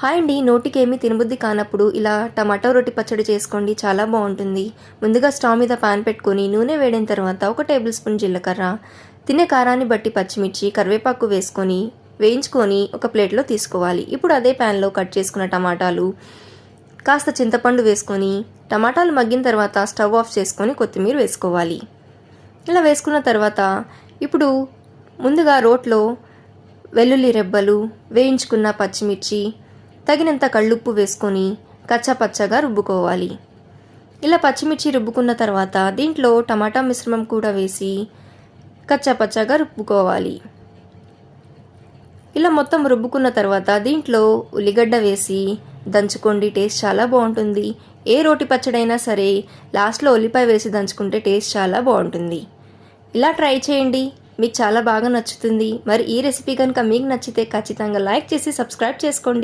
Hi అండి నోటికేమీ తినబుద్ధి కానప్పుడు ఇలా టమాటో రొట్టి పచ్చడి చేసుకోండి చాలా బాగుంటుంది. ముందుగా స్టవ్ మీద పాన్ పెట్టుకొని నూనె వేడిన తర్వాత ఒక టేబుల్ స్పూన్ జీలకర్ర తినే కారాన్ని బట్టి పచ్చిమిర్చి కరివేపాకు వేసుకొని వేయించుకొని ఒక ప్లేట్లో తీసుకోవాలి. ఇప్పుడు అదే ప్యాన్లో కట్ చేసుకున్న టమాటాలు కాస్త చింతపండు వేసుకొని టమాటాలు మగ్గిన తర్వాత స్టవ్ ఆఫ్ చేసుకొని కొత్తిమీర వేసుకోవాలి. ఇలా వేసుకున్న తర్వాత ఇప్పుడు ముందుగా రోట్లో వెల్లుల్లి రెబ్బలు వేయించుకున్న పచ్చిమిర్చి తగినంత కళ్ళుప్పు వేసుకొని కచ్చా పచ్చగా రుబ్బుకోవాలి. ఇలా పచ్చిమిర్చి రుబ్బుకున్న తర్వాత దీంట్లో టమాటా మిశ్రమం కూడా వేసి కచ్చా పచ్చగా రుబ్బుకోవాలి. ఇలా మొత్తం రుబ్బుకున్న తర్వాత దీంట్లో ఉల్లిగడ్డ వేసి దంచుకోండి టేస్ట్ చాలా బాగుంటుంది. ఏ రోటి పచ్చడైనా సరే లాస్ట్లో ఉల్లిపాయ వేసి దంచుకుంటే టేస్ట్ చాలా బాగుంటుంది. ఇలా ట్రై చేయండి. మీకు చాలా బాగా నచ్చుతుంది. మరి ఈ రెసిపీ కనుక మీకు నచ్చితే ఖచ్చితంగా లైక్ చేసి సబ్స్క్రైబ్ చేసుకోండి.